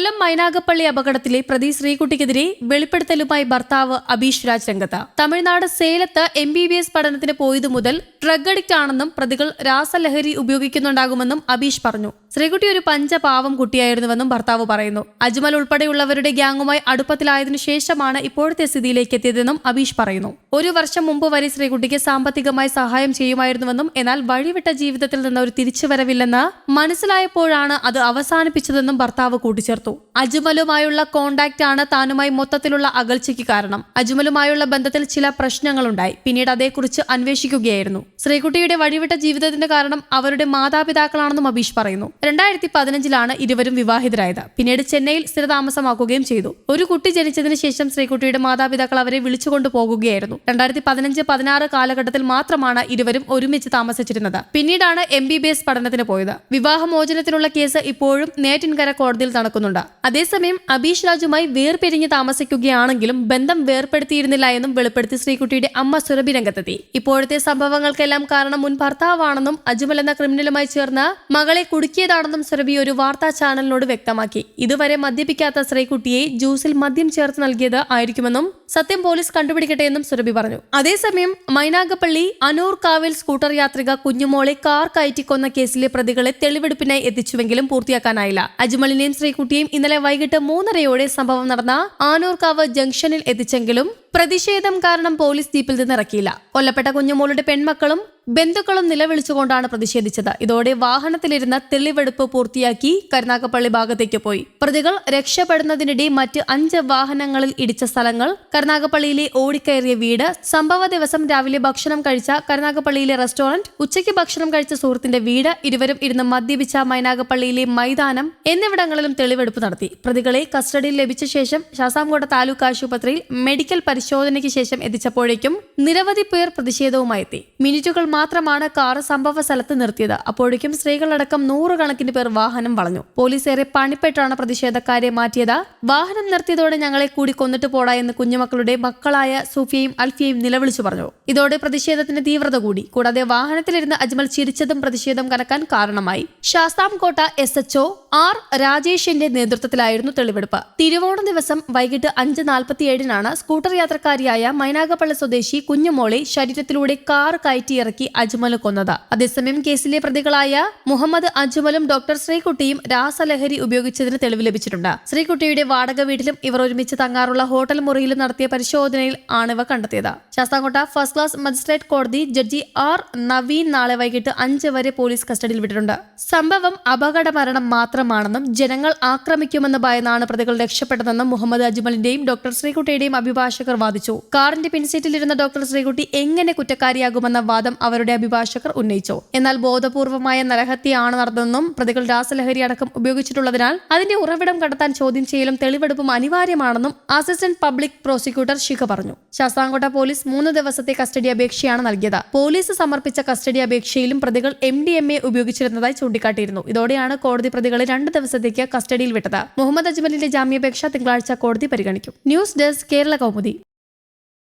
കൊല്ലം മൈനാഗപ്പള്ളി അപകടത്തിലെ പ്രതി ശ്രീകുട്ടിക്കെതിരെ വെളിപ്പെടുത്തലുമായി ഭർത്താവ് അബീഷ് രാജ് രംഗത്ത്. തമിഴ്നാട് സേലത്ത് എം ബി ബി എസ് പഠനത്തിന് പോയതു മുതൽ ഡ്രഗ് അഡിക്റ്റ് ആണെന്നും പ്രതികൾ രാസലഹരി ഉപയോഗിക്കുന്നുണ്ടാകുമെന്നും അബീഷ് പറഞ്ഞു. ശ്രീകുട്ടി ഒരു പഞ്ചപാവം കുട്ടിയായിരുന്നുവെന്നും ഭർത്താവ് പറയുന്നു. അജ്മൽ ഉൾപ്പെടെയുള്ളവരുടെ ഗ്യാങ്ങുമായി അടുപ്പത്തിലായതിനു ശേഷമാണ് ഇപ്പോഴത്തെ സ്ഥിതിയിലേക്ക് എത്തിയതെന്നും അബീഷ് പറയുന്നു. ഒരു വർഷം മുമ്പ് വരെ ശ്രീകുട്ടിക്ക് സാമ്പത്തികമായി സഹായം ചെയ്യുമായിരുന്നുവെന്നും എന്നാൽ വഴിവിട്ട ജീവിതത്തിൽ നിന്ന് ഒരു തിരിച്ചുവരവില്ലെന്ന് മനസ്സിലായപ്പോഴാണ് അത് അവസാനിപ്പിച്ചതെന്നും ഭർത്താവ് കൂട്ടിച്ചേർത്തു. അജ്മലുമായുള്ള കോണ്ടാക്ട് ആണ് താനുമായി മൊത്തത്തിലുള്ള അകൽച്ചയ്ക്ക് കാരണം. അജ്മലുമായുള്ള ബന്ധത്തിൽ ചില പ്രശ്നങ്ങളുണ്ടായി. പിന്നീട് അതേക്കുറിച്ച് അന്വേഷിക്കുകയായിരുന്നു. ശ്രീകുട്ടിയുടെ വഴിവിട്ട ജീവിതത്തിന്റെ കാരണം അവരുടെ മാതാപിതാക്കളാണെന്നും അബീഷ് പറയുന്നു. രണ്ടായിരത്തി പതിനഞ്ചിലാണ് ഇരുവരും വിവാഹിതരായത്. പിന്നീട് ചെന്നൈയിൽ സ്ഥിരതാമസമാക്കുകയും ചെയ്തു. ഒരു കുട്ടി ജനിച്ചതിന് ശേഷം ശ്രീകുട്ടിയുടെ മാതാപിതാക്കൾ അവരെ വിളിച്ചുകൊണ്ടു പോകുകയായിരുന്നു. രണ്ടായിരത്തി പതിനഞ്ച് പതിനാറ് കാലഘട്ടത്തിൽ മാത്രമാണ് ഇരുവരും ഒരുമിച്ച് താമസിച്ചിരുന്നത്. പിന്നീടാണ് എം ബി ബി എസ് പഠനത്തിന് പോയത്. വിവാഹമോചനത്തിനുള്ള കേസ് ഇപ്പോഴും നേറ്റിൻകര കോടതിയിൽ നടക്കുന്നുണ്ട്. അതേസമയം അബീഷ് രാജുമായി വേർപിരിഞ്ഞ് താമസിക്കുകയാണെങ്കിലും ബന്ധം വേർപ്പെടുത്തിയിരുന്നില്ല എന്നും വെളിപ്പെടുത്തി ശ്രീകുട്ടിയുടെ അമ്മ സുരഭി രംഗത്തെത്തി. ഇപ്പോഴത്തെ സംഭവങ്ങൾക്കെല്ലാം കാരണം മുൻ ഭർത്താവാണെന്നും അജ്മൽ എന്ന ക്രിമിനലുമായി ചേർന്ന് മകളെ കുടുക്കിയതാണെന്നും സുരഭി ഒരു വാർത്താ ചാനലിനോട് വ്യക്തമാക്കി. ഇതുവരെ മദ്യപിക്കാത്ത ശ്രീകുട്ടിയെ ജ്യൂസിൽ മദ്യം ചേർത്ത് നൽകിയത് ആയിരിക്കുമെന്നും സത്യം പോലീസ് കണ്ടുപിടിക്കട്ടെ എന്നും സുരഭി പറഞ്ഞു. അതേസമയം മൈനാഗപ്പള്ളി അനൂർ കാവിൽ സ്കൂട്ടർ യാത്രിക കുഞ്ഞുമോളെ കാർ കയറ്റിക്കൊന്ന കേസിലെ പ്രതികളെ തെളിവെടുപ്പിനായി എത്തിച്ചുവെങ്കിലും പൂർത്തിയാക്കാനായില്ല. അജ്മലിനെയും ശ്രീകുട്ടിയെയും ഇന്നലെ വൈകിട്ട് മൂന്നരയോടെ സംഭവം നടന്ന ആനൂർ ആനൂർക്കാവ് ജംഗ്ഷനിൽ എത്തിച്ചെങ്കിലും പ്രതിഷേധം കാരണം പോലീസ് ജീപ്പിൽ നിന്ന് ഇറക്കിയില്ല. കൊല്ലപ്പെട്ട കുഞ്ഞുമോളുടെ പെൺമക്കളും ബന്ധുക്കളും നിലവിളിച്ചുകൊണ്ടാണ് പ്രതിഷേധിച്ചത്. ഇതോടെ വാഹനത്തിലിരുന്ന തെളിവെടുപ്പ് പൂർത്തിയാക്കി കരുനാഗപ്പള്ളി ഭാഗത്തേക്ക് പോയി. പ്രതികൾ രക്ഷപ്പെടുന്നതിനിടെ മറ്റ് അഞ്ച് വാഹനങ്ങളിൽ ഇടിച്ച സ്ഥലങ്ങൾ കരുനാഗപ്പള്ളിയിലെ ഓടിക്കയറിയ വീട് സംഭവ ദിവസം രാവിലെ ഭക്ഷണം കഴിച്ച കരുനാഗപ്പള്ളിയിലെ റെസ്റ്റോറന്റ് ഉച്ചയ്ക്ക് ഭക്ഷണം കഴിച്ച സുഹൃത്തിന്റെ വീട് ഇരുവരും ഇരുന്ന് മദ്യപിച്ച മൈനാഗപ്പള്ളിയിലെ മൈതാനം എന്നിവിടങ്ങളിലും തെളിവെടുപ്പ് നടത്തി. പ്രതികളെ കസ്റ്റഡിയിൽ ലഭിച്ച ശേഷം ശാസാംകോട്ട താലൂക്ക് ആശുപത്രിയിൽ മെഡിക്കൽ പരിശോധനയ്ക്ക് ശേഷം എത്തിച്ചപ്പോഴേക്കും നിരവധി പേർ പ്രതിഷേധവുമായി എത്തി. മിനിറ്റുകൾ മാത്രമാണ് കാർ സംഭവ സ്ഥലത്ത് നിർത്തിയത്. അപ്പോഴേക്കും സ്ത്രീകളടക്കം നൂറുകണക്കിന് പേർ വാഹനം വളഞ്ഞു. പോലീസ് ഏറെ പണിപ്പെട്ടാണ് പ്രതിഷേധക്കാരെ മാറ്റിയത്. വാഹനം നിർത്തിയതോടെ ഞങ്ങളെ കൂടി കൊന്നിട്ട് പോടാ എന്ന് കുഞ്ഞുമക്കളുടെ മക്കളായ സൂഫിയയും അൽഫിയയും നിലവിളിച്ചു പറഞ്ഞു. ഇതോടെ പ്രതിഷേധത്തിന് തീവ്രത കൂടി. കൂടാതെ വാഹനത്തിലിരുന്ന് അജ്മൽ ചിരിച്ചതും പ്രതിഷേധം കനക്കാൻ കാരണമായി. ശാസ്താംകോട്ട എസ് എച്ച്ഒ ആർ രാജേഷിന്റെ നേതൃത്വത്തിലായിരുന്നു തെളിവെടുപ്പ്. തിരുവോണ ദിവസം വൈകിട്ട് അഞ്ച് നാൽപ്പത്തിയേഴിനാണ് സ്കൂട്ടർ യാത്രക്കാരിയായ മൈനാഗപ്പള്ളി സ്വദേശി കുഞ്ഞുമോളെ ശരീരത്തിലൂടെ കാർ കയറ്റിയിറക്കി അജ്മൽ കൊന്നത്. അതേസമയം കേസിലെ പ്രതികളായ മുഹമ്മദ് അജ്മലും ഡോക്ടർ ശ്രീകുട്ടിയും രാസലഹരി ഉപയോഗിച്ചതിന് തെളിവ് ലഭിച്ചിട്ടുണ്ട്. ശ്രീകുട്ടിയുടെ വാടക വീട്ടിലും ഇവർ ഒരുമിച്ച് തങ്ങാറുള്ള ഹോട്ടൽ മുറിയിലും നടത്തിയ പരിശോധനയിൽ ആണിവ കണ്ടെത്തിയത്. ശാസ്താംകോട്ട ഫസ്റ്റ് ക്ലാസ് മജിസ്ട്രേറ്റ് കോടതി ജഡ്ജി ആർ. നവീൻ നാളെ വൈകിട്ട് അഞ്ച് വരെ പോലീസ് കസ്റ്റഡിയിൽ വിട്ടിട്ടുണ്ട്. സംഭവം അപകട മരണം മാത്രമാണെന്നും ജനങ്ങൾ ആക്രമിക്കുമെന്ന് ഭയന്നാണ് പ്രതികൾ രക്ഷപ്പെട്ടതെന്നും മുഹമ്മദ് അജ്മലിന്റെയും ഡോക്ടർ ശ്രീകുട്ടിയുടെയും അഭിഭാഷകർ വാദിച്ചു. കാറിന്റെ പിൻസീറ്റിലിരുന്ന ഡോക്ടർ ശ്രീകുട്ടി എങ്ങനെ കുറ്റക്കാരിയാകുമെന്ന വാദം അവരുടെ അഭിഭാഷകർ ഉന്നയിച്ചു? എന്നാൽ ബോധപൂർവമായ നരഹത്യയാണ് നടന്നതെന്നും പ്രതികൾ രാസലഹരി അടക്കം ഉപയോഗിച്ചിട്ടുള്ളതിനാൽ അതിന്റെ ഉറവിടം കണ്ടെത്താൻ ചോദ്യം ചെയ്യലും തെളിവെടുപ്പും അനിവാര്യമാണെന്നും അസിസ്റ്റന്റ് പബ്ലിക് പ്രോസിക്യൂട്ടർ ശിഖ പറഞ്ഞു. ശാസ്താംകോട്ട പോലീസ് മൂന്ന് ദിവസത്തെ കസ്റ്റഡി അപേക്ഷയാണ് നൽകിയത്. പോലീസ് സമർപ്പിച്ച കസ്റ്റഡി അപേക്ഷയിലും പ്രതികൾ എം ഡി എം എ ഉപയോഗിച്ചിരുന്നതായി ചൂണ്ടിക്കാട്ടിയിരുന്നു. ഇതോടെയാണ് കോടതി പ്രതികളെ രണ്ട് ദിവസത്തേക്ക് കസ്റ്റഡിയിൽ വിട്ടത്. മുഹമ്മദ് അജ്മലിന്റെ ജാമ്യാപേക്ഷ തിങ്കളാഴ്ച കോടതി പരിഗണിക്കും. News desk Kerala Kaumudi.